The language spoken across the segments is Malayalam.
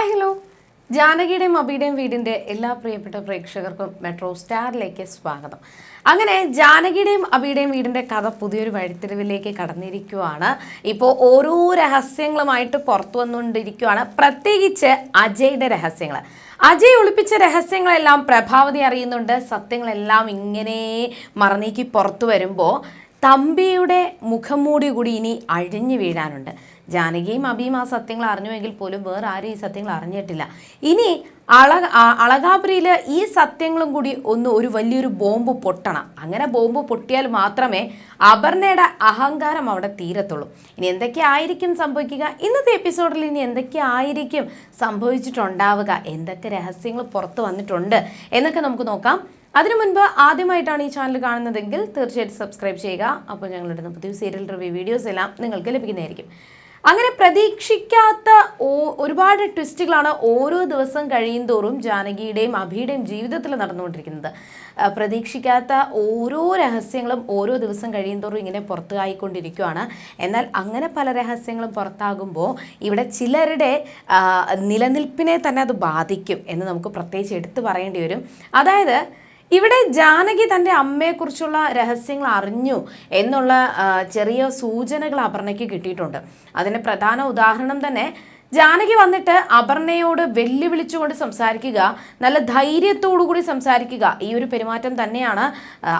ഹായ് ഹലോ ജാനകിയുടെയും അബിയുടെയും വീടിന്റെ എല്ലാ പ്രിയപ്പെട്ട പ്രേക്ഷകർക്കും മെട്രോ സ്റ്റാറിലേക്ക് സ്വാഗതം. അങ്ങനെ ജാനകിയുടെയും അബിയുടെയും വീടിന്റെ കഥ പുതിയൊരു വഴിത്തിരിവിലേക്ക് കടന്നിരിക്കുവാണ്. ഇപ്പോൾ ഓരോ രഹസ്യങ്ങളുമായിട്ട് പുറത്തു വന്നുകൊണ്ടിരിക്കുവാണ്. പ്രത്യേകിച്ച് അജയുടെ രഹസ്യങ്ങൾ അജയ് ഒളിപ്പിച്ച രഹസ്യങ്ങളെല്ലാം പ്രഭാവതി അറിയുന്നുണ്ട്. സത്യങ്ങളെല്ലാം ഇങ്ങനെ മറന്നേക്ക് പുറത്തു വരുമ്പോൾ തമ്പിയുടെ മുഖംമൂടി കൂടി ഇനി അഴിഞ്ഞു വീഴാനുണ്ട്. ജാനകിയും അബിയും ആ സത്യങ്ങൾ അറിഞ്ഞുവെങ്കിൽ പോലും വേറെ ആരും ഈ സത്യങ്ങൾ അറിഞ്ഞിട്ടില്ല. ഇനി അള അളകാപുരിയിൽ ഈ സത്യങ്ങളും കൂടി ഒന്ന് ഒരു വലിയൊരു ബോംബ് പൊട്ടണം. അങ്ങനെ ബോംബ് പൊട്ടിയാൽ മാത്രമേ അപർണയുടെ അഹങ്കാരം അവിടെ തീരത്തുള്ളൂ. ഇനി എന്തൊക്കെ ആയിരിക്കും സംഭവിക്കുക? ഇന്നത്തെ എപ്പിസോഡിൽ ഇനി എന്തൊക്കെ ആയിരിക്കും സംഭവിച്ചിട്ടുണ്ടാവുക? എന്തൊക്കെ രഹസ്യങ്ങൾ പുറത്തു വന്നിട്ടുണ്ട്? എന്നൊക്കെ നമുക്ക് നോക്കാം. അതിനു മുൻപ് ആദ്യമായിട്ടാണ് ഈ ചാനൽ കാണുന്നതെങ്കിൽ തീർച്ചയായിട്ടും സബ്സ്ക്രൈബ് ചെയ്യുക. അപ്പോൾ ഞങ്ങളുടെ പുതിയ സീരിയൽ റിവ്യൂ വീഡിയോസ് എല്ലാം നിങ്ങൾക്ക് ലഭിക്കുന്നതായിരിക്കും. അങ്ങനെ പ്രതീക്ഷിക്കാത്ത ഒരുപാട് ട്വിസ്റ്റുകളാണ് ഓരോ ദിവസം കഴിയും തോറും ജാനകിയുടെയും അഭിയുടെയും ജീവിതത്തിൽ നടന്നുകൊണ്ടിരിക്കുന്നത്. പ്രതീക്ഷിക്കാത്ത ഓരോ രഹസ്യങ്ങളും ഓരോ ദിവസം കഴിയും തോറും ഇങ്ങനെ പുറത്തായിക്കൊണ്ടിരിക്കുകയാണ് എന്നാൽ അങ്ങനെ പല രഹസ്യങ്ങളും പുറത്താകുമ്പോൾ ഇവിടെ ചിലരുടെ നിലനിൽപ്പിനെ തന്നെ അത് ബാധിക്കും എന്ന് നമുക്ക് പ്രത്യേകിച്ച് എടുത്തു പറയേണ്ടി വരും. അതായത് ഇവിടെ ജാനകി തന്റെ അമ്മയെക്കുറിച്ചുള്ള രഹസ്യങ്ങൾ അറിഞ്ഞു എന്നുള്ള ചെറിയ സൂചനകൾ അപർണയ്ക്ക് കിട്ടിയിട്ടുണ്ട്. അതിന് പ്രധാന ഉദാഹരണം തന്നെ ജാനകി വന്നിട്ട് അപർണയോട് വെല്ലുവിളിച്ചുകൊണ്ട് സംസാരിക്കുക നല്ല ധൈര്യത്തോടു കൂടി സംസാരിക്കുക ഈ ഒരു പെരുമാറ്റം തന്നെയാണ്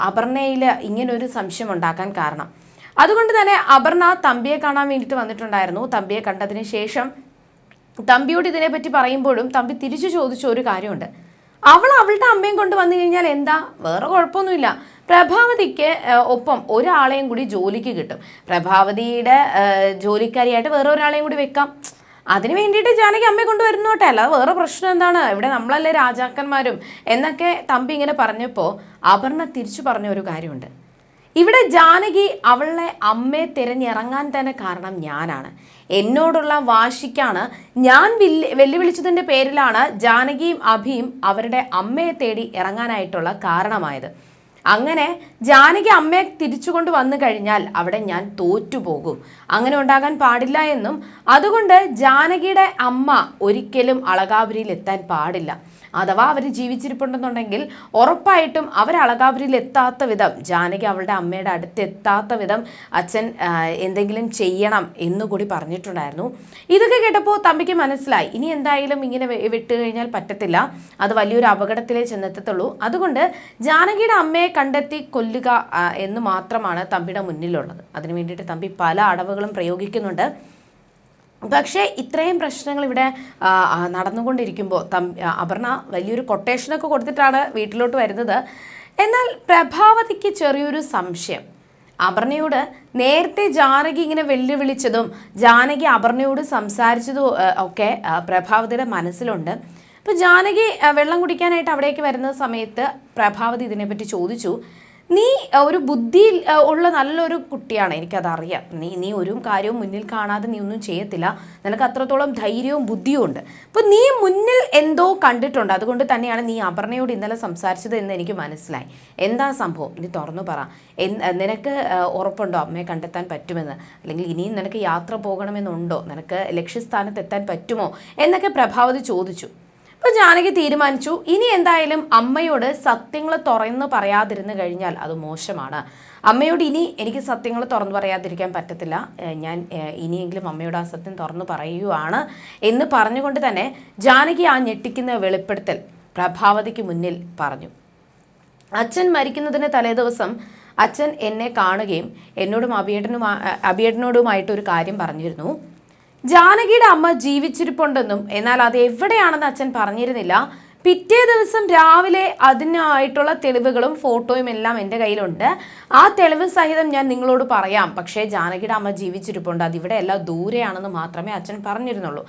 അപർണയിൽ ഇങ്ങനൊരു സംശയം ഉണ്ടാക്കാൻ കാരണം. അതുകൊണ്ട് തന്നെ അപർണ തമ്പിയെ കാണാൻ വേണ്ടിയിട്ട് വന്നിട്ടുണ്ടായിരുന്നു. തമ്പിയെ കണ്ടതിന് ശേഷം തമ്പിയോട് ഇതിനെപ്പറ്റി പറയുമ്പോഴും തമ്പി തിരിച്ചു ചോദിച്ച ഒരു കാര്യമുണ്ട്. അവൾ അവളുടെ അമ്മയും കൊണ്ട് വന്നു കഴിഞ്ഞാൽ എന്താ? വേറെ കുഴപ്പമൊന്നുമില്ല. പ്രഭാവതിക്ക് ഒപ്പം ഒരാളെയും കൂടി ജോലിക്ക് കിട്ടും. പ്രഭാവതിയുടെ ജോലിക്കാരിയായിട്ട് വേറെ ഒരാളെയും കൂടി വെക്കാം. അതിന് വേണ്ടിയിട്ട് ജാനകി അമ്മയെ കൊണ്ട് കേട്ടോ. അല്ലാതെ വേറെ പ്രശ്നം എന്താണ്? ഇവിടെ നമ്മളല്ലേ രാജാക്കന്മാരും. എന്നൊക്കെ തമ്പി ഇങ്ങനെ പറഞ്ഞപ്പോൾ അപർണ തിരിച്ചു പറഞ്ഞ ഒരു കാര്യമുണ്ട്. ഇവിടെ ജാനകി അവളെ അമ്മയെ തിരഞ്ഞിറങ്ങാൻ തന്നെ കാരണം ഞാനാണ്. എന്നോടുള്ള വാശിക്കാണ്. ഞാൻ വെല്ലു വെല്ലുവിളിച്ചതിന്റെ പേരിലാണ് ജാനകിയും അഭിയും അവരുടെ അമ്മയെ തേടി ഇറങ്ങാനായിട്ടുള്ള കാരണമായത്. അങ്ങനെ ജാനകി അമ്മയെ തിരിച്ചുകൊണ്ട് വന്നു കഴിഞ്ഞാൽ അവിടെ ഞാൻ തോറ്റുപോകും. അങ്ങനെ ഉണ്ടാകാൻ പാടില്ല എന്നും അതുകൊണ്ട് ജാനകിയുടെ അമ്മ ഒരിക്കലും അളകാപുരിയിൽ എത്താൻ പാടില്ല. അഥവാ അവർ ജീവിച്ചിരിപ്പുണ്ടെന്നുണ്ടെങ്കിൽ ഉറപ്പായിട്ടും അവർ അളകാപുരിയിൽ എത്താത്ത വിധം ജാനകി അവളുടെ അമ്മയുടെ അടുത്ത് എത്താത്ത വിധം അച്ഛൻ എന്തെങ്കിലും ചെയ്യണം എന്നുകൂടി പറഞ്ഞിട്ടുണ്ടായിരുന്നു. ഇതൊക്കെ കേട്ടപ്പോൾ തമ്പിക്ക് മനസ്സിലായി. ഇനി എന്തായാലും ഇങ്ങനെ വിട്ടു കഴിഞ്ഞാൽ പറ്റത്തില്ല. അത് വലിയൊരു അപകടത്തിലേ ചെന്നെത്തത്തുള്ളൂ. അതുകൊണ്ട് ജാനകിയുടെ അമ്മയെ കണ്ടെത്തി കൊല്ലുക എന്ന് മാത്രമാണ് തമ്പിയുടെ മുന്നിലുള്ളത്. അതിനു വേണ്ടിയിട്ട് തമ്പി പല അടവുകളും പ്രയോഗിക്കുന്നുണ്ട്. പക്ഷേ ഇത്രയും പ്രശ്നങ്ങൾ ഇവിടെ നടന്നുകൊണ്ടിരിക്കുമ്പോൾ തം അപർണ വലിയൊരു കൊട്ടേഷനൊക്കെ കൊടുത്തിട്ടാണ് വീട്ടിലോട്ട് വരുന്നത്. എന്നാൽ പ്രഭാവതിക്ക് ചെറിയൊരു സംശയം. അപർണയോട് നേരത്തെ ജാനകി ഇങ്ങനെ വെല്ലുവിളിച്ചതും ജാനകി അപർണയോട് സംസാരിച്ചതും ഒക്കെ പ്രഭാവതിയുടെ മനസ്സിലുണ്ട്. അപ്പോൾ ജാനകി വെള്ളം കുടിക്കാനായിട്ട് അവിടേക്ക് വരുന്ന സമയത്ത് പ്രഭാവതി ഇതിനെപ്പറ്റി ചോദിച്ചു. നീ ഒരു ബുദ്ധി ഉള്ള നല്ലൊരു കുട്ടിയാണ് എനിക്കതറിയാം. നീ നീ ഒരു കാര്യവും മുന്നിൽ കാണാതെ നീ ഒന്നും ചെയ്യത്തില്ല. നിനക്ക് അത്രത്തോളം ധൈര്യവും ബുദ്ധിയും ഉണ്ട്. അപ്പോൾ നീ മുന്നിൽ എന്തോ കണ്ടിട്ടുണ്ട്. അതുകൊണ്ട് തന്നെയാണ് നീ അപർണയോട് ഇന്നലെ സംസാരിച്ചത് എന്ന് എനിക്ക് മനസ്സിലായി. എന്താ സംഭവം? നീ തുറന്നു പറ. നിനക്ക് ഉറപ്പുണ്ടോ? അമ്മയെ കണ്ടെത്താൻ പറ്റുമെന്ന്. അല്ലെങ്കിൽ ഇനിയും നിനക്ക് യാത്ര പോകണമെന്നുണ്ടോ? നിനക്ക് ലക്ഷ്യസ്ഥാനത്ത് എത്താൻ പറ്റുമോ? എന്നൊക്കെ പ്രഭാവതി ചോദിച്ചു. അപ്പോൾ ജാനകി തീരുമാനിച്ചു. ഇനി എന്തായാലും അമ്മയോട് സത്യങ്ങൾ തുറന്ന് പറയാതിരുന്നു കഴിഞ്ഞാൽ അത് മോശമാണ്. അമ്മയോട് ഇനി എനിക്ക് സത്യങ്ങൾ തുറന്നു പറയാതിരിക്കാൻ പറ്റത്തില്ല. ഞാൻ ഇനിയെങ്കിലും അമ്മയോട് ആ സത്യം തുറന്നു പറയുവാണ് എന്ന് പറഞ്ഞുകൊണ്ട് തന്നെ ജാനകി ആ ഞെട്ടിക്കുന്ന വെളിപ്പെടുത്തൽ പ്രഭാവതിക്ക് മുന്നിൽ പറഞ്ഞു. അച്ഛൻ മരിക്കുന്നതിന് തലേദിവസം അച്ഛൻ എന്നെ കാണുകയും എന്നോടും അഭിയേട്ടനും അഭിയേട്ടനോടുമായിട്ട് ഒരു കാര്യം പറഞ്ഞിരുന്നു. ജാനകിയുടെ അമ്മ ജീവിച്ചിരിപ്പുണ്ടെന്നും എന്നാൽ അത് എവിടെയാണെന്ന് അച്ഛൻ പറഞ്ഞിരുന്നില്ല. പിറ്റേ ദിവസം രാവിലെ അതിനായിട്ടുള്ള തെളിവുകളും ഫോട്ടോയും എല്ലാം എന്റെ കയ്യിലുണ്ട്. ആ തെളിവ് സഹിതം ഞാൻ നിങ്ങളോട് പറയാം. പക്ഷേ ജാനകിയുടെ അമ്മ ജീവിച്ചിരിപ്പുണ്ട്. എല്ലാം ദൂരെയാണെന്ന് മാത്രമേ അച്ഛൻ പറഞ്ഞിരുന്നുള്ളൂ.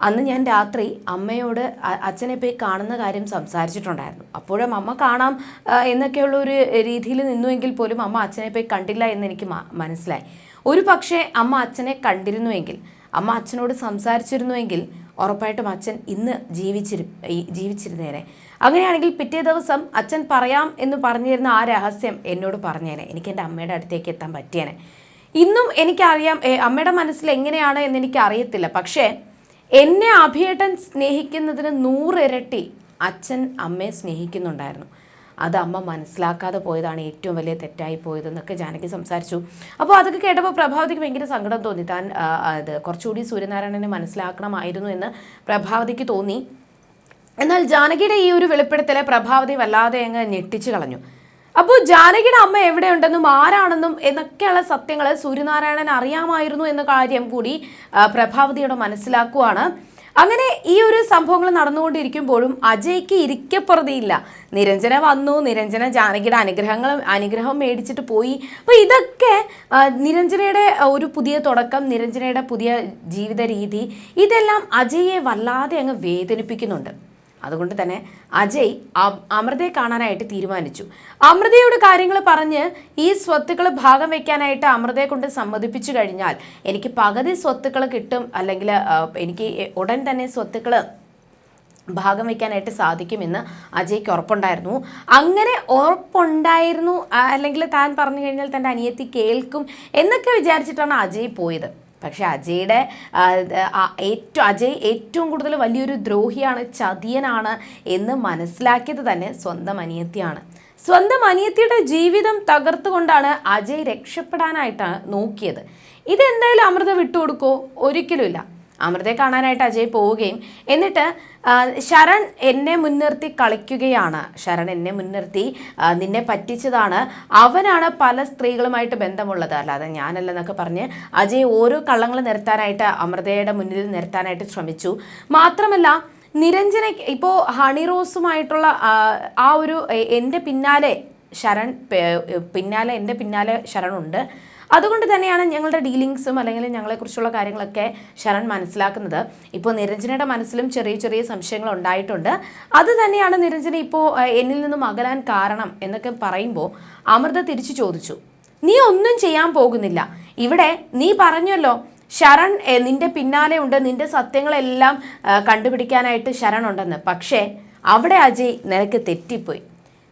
അന്ന് ഞാൻ രാത്രി അമ്മയോട് അച്ഛനെ പോയി കാണുന്ന കാര്യം സംസാരിച്ചിട്ടുണ്ടായിരുന്നു. അപ്പോഴും അമ്മ കാണാം എന്നൊക്കെയുള്ള ഒരു രീതിയിൽ നിന്നുവെങ്കിൽ പോലും അമ്മ അച്ഛനെ പോയി കണ്ടില്ല എന്ന് എനിക്ക് മനസ്സിലായി. ഒരു പക്ഷേ അമ്മ അച്ഛനെ കണ്ടിരുന്നുവെങ്കിൽ അമ്മ അച്ഛനോട് സംസാരിച്ചിരുന്നുവെങ്കിൽ ഉറപ്പായിട്ടും അച്ഛൻ ഇന്ന് ജീവിച്ചിരു ജീവിച്ചിരുന്നേനെ. അങ്ങനെയാണെങ്കിൽ പിറ്റേ ദിവസം അച്ഛൻ പറയാം എന്ന് പറഞ്ഞിരുന്ന ആ രഹസ്യം എന്നോട് പറഞ്ഞേനെ. എനിക്ക് എന്റെ അമ്മയുടെ അടുത്തേക്ക് എത്താൻ പറ്റിയേനെ. ഇന്നും എനിക്കറിയാം അമ്മയുടെ മനസ്സിൽ എങ്ങനെയാണ് എന്ന് എനിക്ക് അറിയത്തില്ല പക്ഷേ എന്നെ അഭിയേട്ടൻ സ്നേഹിക്കുന്നതിന് നൂറിരട്ടി അച്ഛൻ അമ്മയെ സ്നേഹിക്കുന്നുണ്ടായിരുന്നു. അത് അമ്മ മനസ്സിലാക്കാതെ പോയതാണ് ഏറ്റവും വലിയ തെറ്റായി പോയതെന്നൊക്കെ ജാനകി സംസാരിച്ചു. അപ്പോൾ അതൊക്കെ കേട്ടപ്പോൾ പ്രഭാവതിക്ക് ഭയങ്കര സങ്കടം തോന്നി. താൻ അത് കുറച്ചുകൂടി സൂര്യനാരായണനെ മനസ്സിലാക്കണമായിരുന്നു എന്ന് പ്രഭാവതിക്ക് തോന്നി. എന്നാൽ ജാനകിയുടെ ഈ ഒരു വെളിപ്പെടുത്തലെ പ്രഭാവതി വല്ലാതെ അങ്ങ് ഞെട്ടിച്ചു കളഞ്ഞു. അപ്പോൾ ജാനകിയുടെ അമ്മ എവിടെയുണ്ടെന്നും ആരാണെന്നും എന്നൊക്കെയുള്ള സത്യങ്ങൾ സൂര്യനാരായണൻ അറിയാമായിരുന്നു എന്ന കാര്യം കൂടി പ്രഭാവതിയുടെ മനസ്സിലാക്കുവാണ്. അങ്ങനെ ഈ ഒരു സംഭവങ്ങൾ നടന്നുകൊണ്ടിരിക്കുമ്പോഴും അജയ്ക്ക് ഇരിക്കപ്പുറതിയില്ല നിരഞ്ജന വന്നു. നിരഞ്ജന ജാനകിയുടെ അനുഗ്രഹങ്ങൾ അനുഗ്രഹം മേടിച്ചിട്ട് പോയി. അപ്പോൾ ഇതൊക്കെ നിരഞ്ജനയുടെ ഒരു പുതിയ തുടക്കം നിരഞ്ജനയുടെ പുതിയ ജീവിത രീതി ഇതെല്ലാം അജയെ വല്ലാതെ അങ്ങ് വേദനിപ്പിക്കുന്നുണ്ട്. അതുകൊണ്ട് തന്നെ അജയ് അമൃതയെ കാണാനായിട്ട് തീരുമാനിച്ചു. അമൃതയോട് കാര്യങ്ങൾ പറഞ്ഞ് ഈ സ്വത്തുക്കൾ ഭാഗം വെക്കാനായിട്ട് അമൃതയെ കൊണ്ട് സമ്മതിപ്പിച്ചു കഴിഞ്ഞാൽ എനിക്ക് പകുതി സ്വത്തുക്കൾ കിട്ടും അല്ലെങ്കിൽ എനിക്ക് ഉടൻ തന്നെ സ്വത്തുക്കൾ ഭാഗം വയ്ക്കാനായിട്ട് സാധിക്കുമെന്ന് അജയ്ക്ക് ഉറപ്പുണ്ടായിരുന്നു. അങ്ങനെ ഉറപ്പുണ്ടായിരുന്നു അല്ലെങ്കിൽ താൻ പറഞ്ഞു കഴിഞ്ഞാൽ തന്റെ അനിയത്തി കേൾക്കും എന്നൊക്കെ വിചാരിച്ചിട്ടാണ് അജയ് പോയത്. പക്ഷെ അജയുടെ ഏറ്റവും അജയ് ഏറ്റവും കൂടുതൽ വലിയൊരു ദ്രോഹിയാണ് ചതിയനാണ് എന്ന് മനസ്സിലാക്കിയത് തന്നെ സ്വന്തം അനിയത്തിയാണ്. സ്വന്തം അനിയത്തിയുടെ ജീവിതം തകർത്തുകൊണ്ടാണ് അജയ് രക്ഷപ്പെടാനായിട്ടാണ് നോക്കിയത്. ഇതെന്തായാലും അമൃത വിട്ടുകൊടുക്കോ ഒരിക്കലുമില്ല. അമൃതയെ കാണാനായിട്ട് അജയ് പോവുകയും. എന്നിട്ട് ശരൺ എന്നെ മുൻനിർത്തി കളിക്കുകയാണ്. ശരൺ എന്നെ മുൻനിർത്തി നിന്നെ പറ്റിച്ചതാണ്. അവനാണ് പല സ്ത്രീകളുമായിട്ട് ബന്ധമുള്ളത്. അല്ലാതെ ഞാനല്ലെന്നൊക്കെ പറഞ്ഞ് അജയ് ഓരോ കള്ളങ്ങൾ നിരത്താനായിട്ട് അമൃതയുടെ മുന്നിൽ നിരത്താനായിട്ട് ശ്രമിച്ചു. മാത്രമല്ല നിരഞ്ജന ഇപ്പോൾ ഹണി റോസുമായിട്ടുള്ള ആ, ആ ഒരു എന്റെ പിന്നാലെ ശരൺ പിന്നാലെ എന്റെ പിന്നാലെ ശരണുണ്ട് അതുകൊണ്ട് തന്നെയാണ് ഞങ്ങളുടെ ഡീലിങ്സും അല്ലെങ്കിൽ ഞങ്ങളെക്കുറിച്ചുള്ള കാര്യങ്ങളൊക്കെ ശരൺ മനസ്സിലാക്കുന്നത്. ഇപ്പോൾ നിരഞ്ജനയുടെ മനസ്സിലും ചെറിയ ചെറിയ സംശയങ്ങൾ ഉണ്ടായിട്ടുണ്ട്. അത് തന്നെയാണ് നിരഞ്ജന ഇപ്പോൾ എന്നിൽ നിന്നും അകലാൻ കാരണം എന്നൊക്കെ പറയുമ്പോൾ അമൃത തിരിച്ചു ചോദിച്ചു. നീ ഒന്നും ചെയ്യാൻ പോകുന്നില്ല. ഇവിടെ നീ പറഞ്ഞല്ലോ ശരൺ നിന്റെ പിന്നാലെ ഉണ്ട്. നിന്റെ സത്യങ്ങളെല്ലാം കണ്ടുപിടിക്കാനായിട്ട് ശരൺ ഉണ്ടെന്ന്. പക്ഷേ അവിടെ അജയ് നിനക്ക് തെറ്റിപ്പോയി.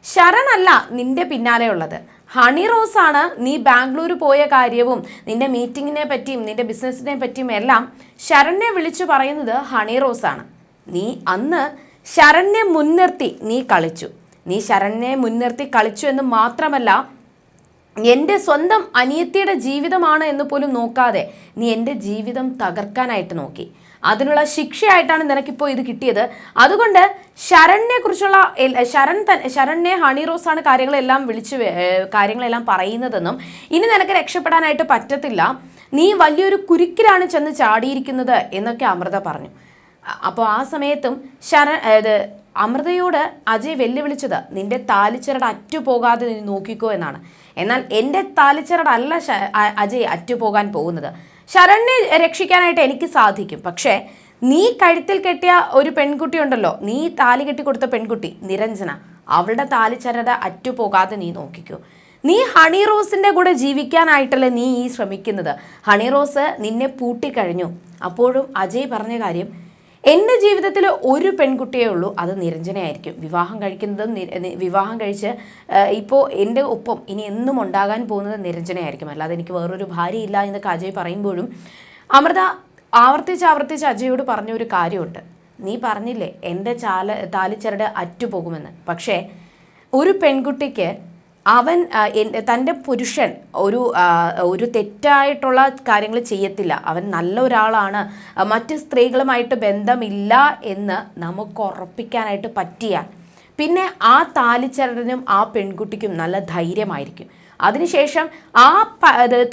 ശരണല്ല നിന്റെ പിന്നാലെ ഉള്ളത്. ഹണി റോസ് ആണ് നീ ബാംഗ്ലൂർ പോയ കാര്യവും നിന്റെ മീറ്റിങ്ങിനെ പറ്റിയും നിന്റെ ബിസിനസ്സിനെ പറ്റിയും എല്ലാം ശരണ്യെ വിളിച്ചു പറയുന്നത് ഹണി റോസ് ആണ് നീ അന്ന് ശരണ്യെ മുൻനിർത്തി നീ കളിച്ചു. നീ ശരണ്യെ മുൻനിർത്തി കളിച്ചു എന്ന് മാത്രമല്ല എന്റെ സ്വന്തം അനിയത്തിയുടെ ജീവിതമാണ് എന്ന് പോലും നോക്കാതെ നീ എന്റെ ജീവിതം തകർക്കാനായിട്ട് നോക്കി. അതിനുള്ള ശിക്ഷയായിട്ടാണ് നിനക്കിപ്പോൾ ഇത് കിട്ടിയത്. അതുകൊണ്ട് ശരണിനെ കുറിച്ചുള്ള ശരൺ ശരണിനെ ഹണി ആണ് കാര്യങ്ങളെല്ലാം വിളിച്ച് കാര്യങ്ങളെല്ലാം പറയുന്നതെന്നും ഇനി നിനക്ക് രക്ഷപ്പെടാനായിട്ട് പറ്റത്തില്ല. നീ വലിയൊരു കുരുക്കിലാണ് ചെന്ന് ചാടിയിരിക്കുന്നത് എന്നൊക്കെ അമൃത പറഞ്ഞു. അപ്പോൾ ആ സമയത്തും ശര ഇത് അമൃതയോട് അജയ് വെല്ലുവിളിച്ചത് നിന്റെ താലിച്ചരട് അറ്റുപോകാതെ നീ നോക്കിക്കോ എന്നാണ്. എന്നാൽ എന്റെ താലിച്ചരടല്ല അജയ് അറ്റുപോകാൻ പോകുന്നത്. ശരണ്യെ രക്ഷിക്കാനായിട്ട് എനിക്ക് സാധിക്കും. പക്ഷേ നീ കഴുത്തിൽ കെട്ടിയ ഒരു പെൺകുട്ടി ഉണ്ടല്ലോ നീ താലി കെട്ടി കൊടുത്ത പെൺകുട്ടി നിരഞ്ജന അവളുടെ താലിച്ചരട അറ്റുപോകാതെ നീ നോക്കിക്കൂ. നീ ഹണി റോസിന്റെ കൂടെ ജീവിക്കാനായിട്ടല്ലേ നീ ഈ ശ്രമിക്കുന്നത്. ഹണി റോസ് നിന്നെ പൂട്ടിക്കഴിഞ്ഞു. അപ്പോഴും അജയ് പറഞ്ഞ കാര്യം എന്റെ ജീവിതത്തിൽ ഒരു പെൺകുട്ടിയേ ഉള്ളൂ. അത് നിരഞ്ജനയായിരിക്കും വിവാഹം കഴിക്കുന്നതും വിവാഹം കഴിച്ച് ഇപ്പോൾ എന്റെ ഒപ്പം ഇനി എന്നും ഉണ്ടാകാൻ പോകുന്നത് നിരഞ്ജനയായിരിക്കും അല്ലാതെ എനിക്ക് വേറൊരു ഭാര്യയില്ല എന്നൊക്കെ അജയ് പറയുമ്പോഴും അമൃത ആവർത്തിച്ച് ആവർത്തിച്ച് അജയോട് പറഞ്ഞ ഒരു കാര്യമുണ്ട്. നീ പറഞ്ഞില്ലേ എന്റെ ചാല താലിച്ചരട് അറ്റുപോകുമെന്ന്. പക്ഷേ ഒരു പെൺകുട്ടിക്ക് അവൻ തന്റെ പുരുഷൻ ഒരു ഒരു തെറ്റായിട്ടുള്ള കാര്യങ്ങൾ ചെയ്യത്തില്ല. അവൻ നല്ല ഒരാളാണ്. മറ്റ് സ്ത്രീകളുമായിട്ട് ബന്ധമില്ല എന്ന് നമുക്ക് ഉറപ്പിക്കാനായിട്ട് പറ്റിയാൽ പിന്നെ ആ താലിച്ചരടനും ആ പെൺകുട്ടിക്കും നല്ല ധൈര്യമായിരിക്കും. അതിനുശേഷം ആ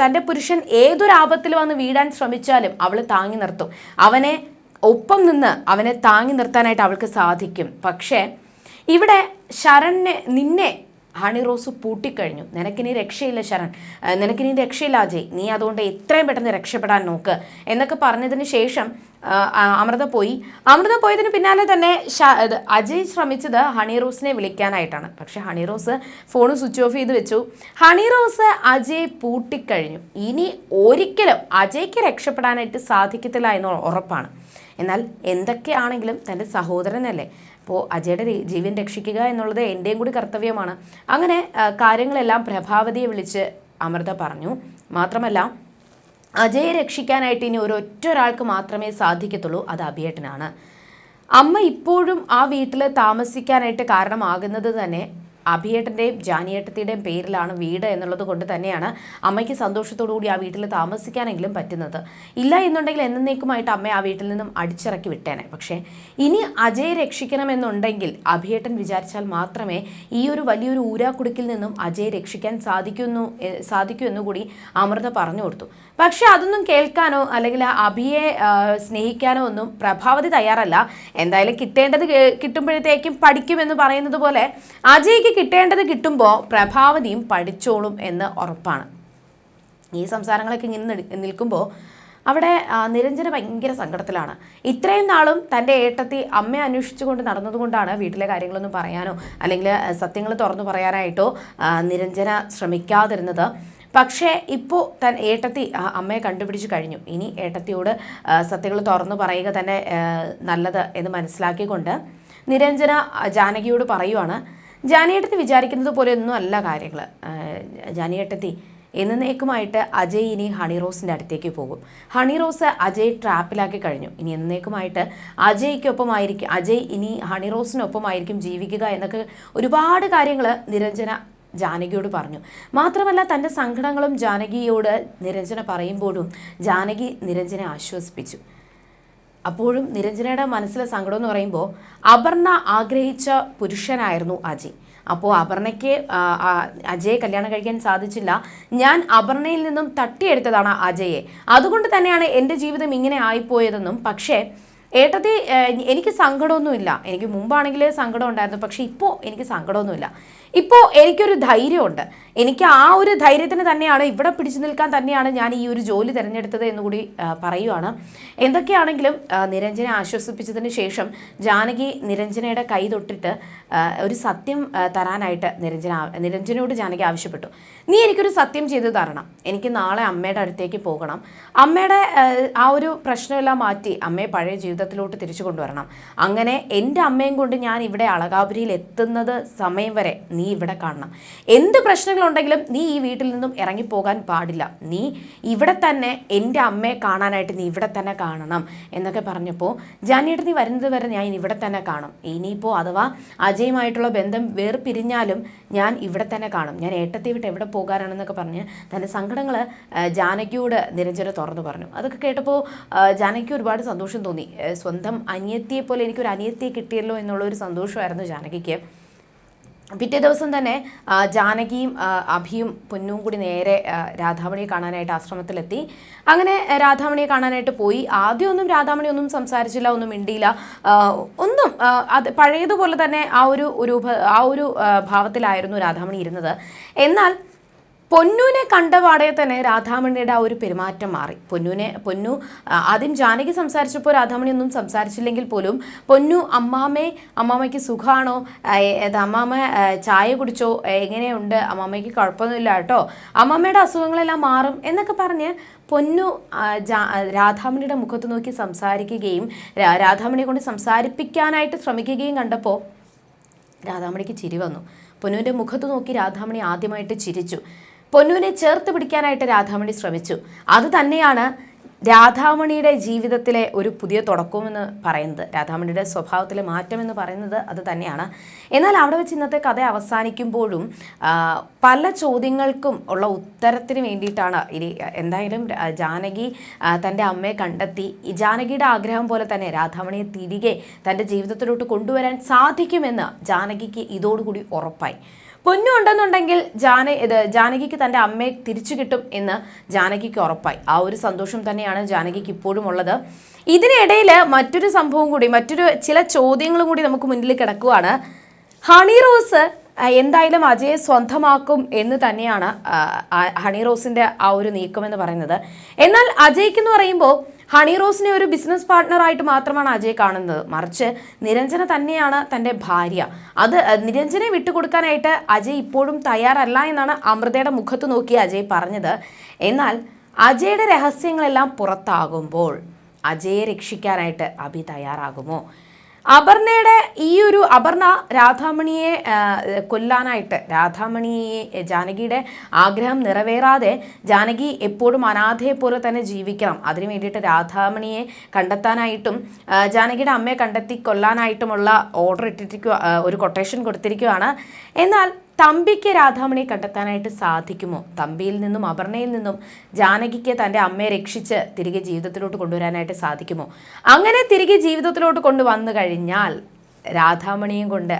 തന്റെ പുരുഷൻ ഏതൊരാപത്തിൽ വന്ന് വീടാൻ ശ്രമിച്ചാലും അവൾ താങ്ങി നിർത്തും. അവനെ ഒപ്പം നിന്ന് അവനെ താങ്ങി നിർത്താനായിട്ട് അവൾക്ക് സാധിക്കും. പക്ഷേ ഇവിടെ ശരണിനെ നിന്നെ ഹണി റോസ് പൂട്ടിക്കഴിഞ്ഞു. നിനക്കിനി രക്ഷയില്ല ശരൺ. നിനക്കിനി രക്ഷയില്ല അജയ്. നീ അതുകൊണ്ട് എത്രയും പെട്ടെന്ന് രക്ഷപ്പെടാൻ നോക്ക്. എന്നൊക്കെ പറഞ്ഞതിന് ശേഷം അമൃത പോയി. അമൃത പോയതിന് പിന്നാലെ തന്നെ അജയ് ശ്രമിച്ചത് ഹണി റോസിനെ വിളിക്കാനായിട്ടാണ്. പക്ഷെ Honey Rose phone switch off ചെയ്ത് വെച്ചു. ഹണി റോസ് അജയ് പൂട്ടിക്കഴിഞ്ഞു. ഇനി ഒരിക്കലും അജയ്ക്ക് രക്ഷപ്പെടാനായിട്ട് സാധിക്കത്തില്ല എന്ന് ഉറപ്പാണ്. എന്നാൽ എന്തൊക്കെയാണെങ്കിലും തന്റെ സഹോദരനല്ലേ? അപ്പോൾ അജയുടെ ജീവൻ രക്ഷിക്കുക എന്നുള്ളത് എന്റെയും കൂടി കർത്തവ്യമാണ്. അങ്ങനെ കാര്യങ്ങളെല്ലാം പ്രഭാവതിയെ വിളിച്ച് അമൃത പറഞ്ഞു. മാത്രമല്ല അജയെ രക്ഷിക്കാനായിട്ട് ഇനി ഒരൊറ്റ ഒരാൾക്ക് മാത്രമേ സാധിക്കത്തുള്ളൂ അത് അഭിയേട്ടനാണ്. അമ്മ ഇപ്പോഴും ആ വീട്ടിൽ താമസിക്കാനായിട്ട് കാരണമാകുന്നത് തന്നെ അഭിയേട്ടന്റെയും ജാനിയേട്ടത്തിയുടെയും പേരിലാണ് വീട് എന്നുള്ളത് കൊണ്ട് തന്നെയാണ് അമ്മയ്ക്ക് കൂടി ആ വീട്ടിൽ താമസിക്കാനെങ്കിലും പറ്റുന്നത്. ഇല്ല എന്നുണ്ടെങ്കിൽ എന്നേക്കുമായിട്ട് അമ്മയെ ആ വീട്ടിൽ നിന്നും അടിച്ചിറക്കി വിട്ടേനെ. പക്ഷേ ഇനി അജയ് രക്ഷിക്കണമെന്നുണ്ടെങ്കിൽ അഭിയേട്ടൻ വിചാരിച്ചാൽ മാത്രമേ ഈ ഒരു വലിയൊരു ഊരാക്കുടുക്കിൽ നിന്നും അജയ് രക്ഷിക്കാൻ സാധിക്കുന്നു സാധിക്കൂ എന്നുകൂടി അമൃത പറഞ്ഞു കൊടുത്തു. പക്ഷെ അതൊന്നും കേൾക്കാനോ അല്ലെങ്കിൽ ആ അഭിയെ സ്നേഹിക്കാനോ ഒന്നും പ്രഭാവതി തയ്യാറല്ല. എന്തായാലും കിട്ടേണ്ടത് കിട്ടുമ്പോഴത്തേക്കും പഠിക്കുമെന്ന് പറയുന്നത് പോലെ അജയ്ക്ക് കിട്ടേണ്ടത് കിട്ടുമ്പോൾ പ്രഭാവതിയും പഠിച്ചോളും എന്ന് ഉറപ്പാണ്. ഈ സംസാരങ്ങളൊക്കെ ഇങ്ങനെ നിൽക്കുമ്പോൾ അവിടെ നിരഞ്ജന ഭയങ്കര സങ്കടത്തിലാണ്. ഇത്രയും നാളും തന്റെ ഏട്ടത്തി അമ്മയെ അന്വേഷിച്ചുകൊണ്ട് നടന്നതുകൊണ്ടാണ് വീട്ടിലെ കാര്യങ്ങളൊന്നും പറയാനോ അല്ലെങ്കിൽ സത്യങ്ങൾ തുറന്നു പറയാനായിട്ടോ നിരഞ്ജന ശ്രമിക്കാതിരുന്നത്. പക്ഷേ ഇപ്പോൾ തൻ ഏട്ടത്തി അമ്മയെ കണ്ടുപിടിച്ച് കഴിഞ്ഞു. ഇനി ഏട്ടത്തിയോട് സത്യങ്ങൾ തുറന്നു പറയുക തന്നെ നല്ലത് എന്ന് മനസ്സിലാക്കിക്കൊണ്ട് നിരഞ്ജന ജാനകിയോട് പറയുവാണ് ജാനിയേട്ടത്തി വിചാരിക്കുന്നത് പോലെയൊന്നും അല്ല കാര്യങ്ങൾ ജാനിയേട്ടത്തി എന്നേക്കുമായിട്ട് അജയ് ഇനി ഹണി റോസിന്റെ അടുത്തേക്ക് പോകും. ഹണി റോസ് അജയ് ട്രാപ്പിലാക്കി കഴിഞ്ഞു. ഇനി എന്നേക്കുമായിട്ട് അജയ്ക്കൊപ്പമായിരിക്കും അജയ് ഇനി ഹണി റോസിനൊപ്പമായിരിക്കും ജീവിക്കുക എന്നൊക്കെ ഒരുപാട് കാര്യങ്ങൾ നിരഞ്ജന ജാനകിയോട് പറഞ്ഞു. മാത്രമല്ല തന്റെ സങ്കടങ്ങളും ജാനകിയോട് നിരഞ്ജന പറയുമ്പോഴും ജാനകി നിരഞ്ജനെ ആശ്വസിപ്പിച്ചു. അപ്പോഴും നിരഞ്ജനയുടെ മനസ്സിലെ സങ്കടം എന്ന് പറയുമ്പോൾ അപർണ ആഗ്രഹിച്ച പുരുഷനായിരുന്നു അജയ് അപ്പോൾ അപർണയ്ക്ക് അജയെ കല്യാണം കഴിക്കാൻ സാധിച്ചില്ല. ഞാൻ അപർണയിൽ നിന്നും തട്ടിയെടുത്തതാണ് അജയെ. അതുകൊണ്ട് തന്നെയാണ് എന്റെ ജീവിതം ഇങ്ങനെ ആയിപ്പോയതെന്നും. പക്ഷേ ഏട്ടത്തി എനിക്ക് സങ്കടമൊന്നുമില്ല. എനിക്ക് മുമ്പാണെങ്കിൽ സങ്കടം ഉണ്ടായിരുന്നു. പക്ഷേ ഇപ്പോൾ എനിക്ക് സങ്കടമൊന്നുമില്ല. ഇപ്പോൾ എനിക്കൊരു ധൈര്യമുണ്ട്. എനിക്ക് ആ ഒരു ധൈര്യത്തിന് തന്നെയാണ് ഇവിടെ പിടിച്ചു നിൽക്കാൻ തന്നെയാണ് ഞാൻ ഈ ഒരു ജോലി തിരഞ്ഞെടുത്തത് എന്നുകൂടി പറയുവാണ്. എന്തൊക്കെയാണെങ്കിലും നിരഞ്ജനെ ആശ്വസിപ്പിച്ചതിന് ശേഷം ജാനകി നിരഞ്ജനയുടെ കൈ തൊട്ടിട്ട് ഒരു സത്യം തരാനായിട്ട് നിരഞ്ജന നിരഞ്ജനോട് ജാനകി ആവശ്യപ്പെട്ടു. നീ എനിക്കൊരു സത്യം ചെയ്തു തരണം. എനിക്ക് നാളെ അമ്മയുടെ അടുത്തേക്ക് പോകണം. അമ്മയുടെ ആ ഒരു പ്രശ്നമെല്ലാം മാറ്റി അമ്മയെ പഴയ ജീവിതത്തിലോട്ട് തിരിച്ചു കൊണ്ടുവരണം. അങ്ങനെ എന്റെ അമ്മയും കൊണ്ട് ഞാൻ ഇവിടെ അളകാപുരിയിൽ എത്തുന്നത് സമയം വരെ നീ ഇവിടെ കാണണം. എന്ത് പ്രശ്നങ്ങളുണ്ടെങ്കിലും നീ ഈ വീട്ടിൽ നിന്നും ഇറങ്ങിപ്പോകാൻ പാടില്ല. നീ ഇവിടെ തന്നെ എന്റെ അമ്മയെ കാണാനായിട്ട് നീ ഇവിടെ തന്നെ കാണണം എന്നൊക്കെ പറഞ്ഞപ്പോൾ ജാനിയുടെ നീ വരുന്നത് വരെ ഞാൻ ഇവിടെ തന്നെ കാണും. ഇനിയിപ്പോൾ അഥവാ അജയുമായിട്ടുള്ള ബന്ധം വേർപിരിഞ്ഞാലും ഞാൻ ഇവിടെ തന്നെ കാണും. ഞാൻ ഏട്ടത്തെ വിട്ട് എവിടെ പോകാനാണെന്നൊക്കെ പറഞ്ഞ് തന്റെ സങ്കടങ്ങൾ ജാനകിയോട് നിരഞ്ജന തുറന്നു പറഞ്ഞു. അതൊക്കെ കേട്ടപ്പോൾ ജാനകിക്ക് ഒരുപാട് സന്തോഷം തോന്നി. സ്വന്തം അനിയത്തിയെ പോലെ എനിക്കൊരു അനിയത്തിയെ കിട്ടിയല്ലോ എന്നുള്ളൊരു സന്തോഷമായിരുന്നു ജാനകിക്ക്. പിറ്റേ ദിവസം തന്നെ ജാനകിയും അഭിയും പൊന്നും കൂടി നേരെ രാധാമണിയെ കാണാനായിട്ട് ആശ്രമത്തിലെത്തി. അങ്ങനെ രാധാമണിയെ കാണാനായിട്ട് പോയി. ആദ്യമൊന്നും രാധാമണി ഒന്നും സംസാരിച്ചില്ല ഒന്നും മിണ്ടിയില്ല. ഒന്നും അത് പഴയതുപോലെ തന്നെ ആ ഒരു രൂപ ആ ഒരു ഭാവത്തിലായിരുന്നു രാധാമണി ഇരുന്നത്. എന്നാൽ പൊന്നുവിനെ കണ്ടപാടെ തന്നെ രാധാമണിയുടെ ആ ഒരു പെരുമാറ്റം മാറി. പൊന്നുവിനെ പൊന്നു ആദ്യം ജാനകി സംസാരിച്ചപ്പോൾ രാധാമണി ഒന്നും സംസാരിച്ചില്ലെങ്കിൽ പോലും പൊന്നു അമ്മാമ്മേ അമ്മാമ്മയ്ക്ക് സുഖമാണോ അമ്മാമ്മ ചായ കുടിച്ചോ? എങ്ങനെയുണ്ട്? അമ്മാമ്മയ്ക്ക് കുഴപ്പമൊന്നുമില്ല കേട്ടോ. അമ്മാമ്മയുടെ അസുഖങ്ങളെല്ലാം മാറും എന്നൊക്കെ പറഞ്ഞ് പൊന്നു രാധാമണിയുടെ മുഖത്ത് നോക്കി സംസാരിക്കുകയും രാധാമണിയെ കൊണ്ട് സംസാരിപ്പിക്കാനായിട്ട് ശ്രമിക്കുകയും കണ്ടപ്പോൾ രാധാമണിക്ക് ചിരി വന്നു. പൊന്നുവിന്റെ മുഖത്ത് നോക്കി രാധാമണി ആദ്യമായിട്ട് ചിരിച്ചു. പൊന്നുവിനെ ചേർത്ത് പിടിക്കാനായിട്ട് രാധാമണി ശ്രമിച്ചു. അത് തന്നെയാണ് രാധാമണിയുടെ ജീവിതത്തിലെ ഒരു പുതിയ തുടക്കമെന്ന് പറയുന്നത്. രാധാമണിയുടെ സ്വഭാവത്തിലെ മാറ്റമെന്ന് പറയുന്നത് അത് തന്നെയാണ്. എന്നാൽ അവിടെ വെച്ച് ഇന്നത്തെ കഥ അവസാനിക്കുമ്പോഴും പല ചോദ്യങ്ങൾക്കും ഉള്ള ഉത്തരത്തിന് വേണ്ടിയിട്ടാണ് ഇനി എന്തായാലും ജാനകി തന്റെ അമ്മയെ കണ്ടെത്തി. ഈ ജാനകിയുടെ ആഗ്രഹം പോലെ തന്നെ രാധാമണിയെ തിരികെ തന്റെ ജീവിതത്തിലോട്ട് കൊണ്ടുവരാൻ സാധിക്കുമെന്ന് ജാനകിക്ക് ഇതോടുകൂടി ഉറപ്പായി. പൊന്നു ഉണ്ടെന്നുണ്ടെങ്കിൽ ജാന ഇത് ജാനകിക്ക് തന്റെ അമ്മയെ തിരിച്ചു കിട്ടും എന്ന് ജാനകിക്ക് ഉറപ്പായി. ആ ഒരു സന്തോഷം തന്നെയാണ് ജാനകിക്ക് ഇപ്പോഴും ഉള്ളത്. ഇതിനിടയിൽ മറ്റൊരു സംഭവം കൂടി മറ്റൊരു ചില ചോദ്യങ്ങളും കൂടി നമുക്ക് മുന്നിൽ കിടക്കുവാണ്. ഹണി റോസ് എന്തായാലും അജയെ സ്വന്തമാക്കും എന്ന് തന്നെയാണ് ഹണി റോസിന്റെ ആ ഒരു നീക്കം എന്ന് പറയുന്നത്. എന്നാൽ അജയ്ക്ക് എന്ന് പറയുമ്പോൾ ഹണി റോസിനെ ഒരു ബിസിനസ് പാർട്ട്ണറായിട്ട് മാത്രമാണ് അജയ് കാണുന്നത്. മറിച്ച് നിരഞ്ജന തന്നെയാണ് തന്റെ ഭാര്യ. അത് നിരഞ്ജനെ വിട്ടുകൊടുക്കാനായിട്ട് അജയ് ഇപ്പോഴും തയ്യാറല്ല എന്നാണ് അമൃതയുടെ മുഖത്ത് നോക്കി അജയ് പറഞ്ഞത്. എന്നാൽ അജയുടെ രഹസ്യങ്ങളെല്ലാം പുറത്താകുമ്പോൾ അജയെ രക്ഷിക്കാനായിട്ട് അഭി തയ്യാറാകുമോ? അപർണയുടെ ഈ ഒരു അപർണ രാധാമണിയെ കൊല്ലാനായിട്ട് രാധാമണിയെ ജാനകിയുടെ ആഗ്രഹം നിറവേറാതെ ജാനകി എപ്പോഴും അനാഥയെ പോലെ തന്നെ ജീവിക്കണം. അതിനു വേണ്ടിയിട്ട് രാധാമണിയെ കണ്ടെത്താനായിട്ടും ജാനകിയുടെ അമ്മയെ കണ്ടെത്തി കൊല്ലാനായിട്ടുമുള്ള ഓർഡർ ഇട്ടിരിക്കുക ഒരു കൊട്ടേഷൻ കൊടുത്തിരിക്കുകയാണ്. എന്നാൽ തമ്പിക്ക് രാധാമണിയെ കണ്ടെത്താനായിട്ട് സാധിക്കുമോ? തമ്പിയിൽ നിന്നും അപർണയിൽ നിന്നും ജാനകിക്ക് തന്റെ അമ്മയെ രക്ഷിച്ച് തിരികെ ജീവിതത്തിലോട്ട് കൊണ്ടുവരാനായിട്ട് സാധിക്കുമോ? അങ്ങനെ തിരികെ ജീവിതത്തിലോട്ട് കൊണ്ടുവന്നു കഴിഞ്ഞാൽ രാധാമണിയും കൊണ്ട്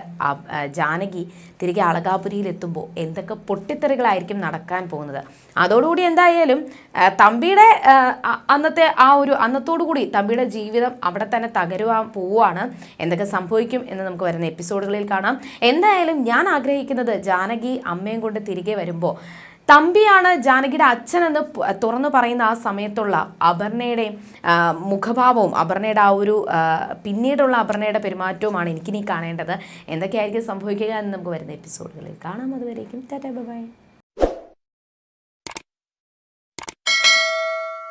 ജാനകി തിരികെ അളകാപുരിയിൽ എത്തുമ്പോൾ എന്തൊക്കെ പൊട്ടിത്തെറികളായിരിക്കും നടക്കാൻ പോകുന്നത്. അതോടുകൂടി എന്തായാലും തമ്പിയുടെ അന്നത്തെ ആ ഒരു കൂടി തമ്പിയുടെ ജീവിതം അവിടെ തന്നെ തകരുവാൻ പോവുകയാണ്. എന്തൊക്കെ സംഭവിക്കും എന്ന് നമുക്ക് വരുന്ന എപ്പിസോഡുകളിൽ കാണാം. എന്തായാലും ഞാൻ ആഗ്രഹിക്കുന്നത് ജാനകി അമ്മയും കൊണ്ട് തിരികെ വരുമ്പോൾ തമ്പിയാണ് ജാനകിയുടെ അച്ഛനെന്ന് തുറന്നു പറയുന്ന ആ സമയത്തുള്ള അപർണയുടെ മുഖഭാവവും അപർണയുടെ ആ ഒരു പിന്നീടുള്ള അപർണയുടെ പെരുമാറ്റവുമാണ് എനിക്കിനി കാണേണ്ടത്. എന്തൊക്കെയായിരിക്കും സംഭവിക്കുക എന്ന് നമുക്ക് വരുന്ന എപ്പിസോഡുകളിൽ കാണാം. അതുവരേക്കും ടാറ്റാ ബൈ.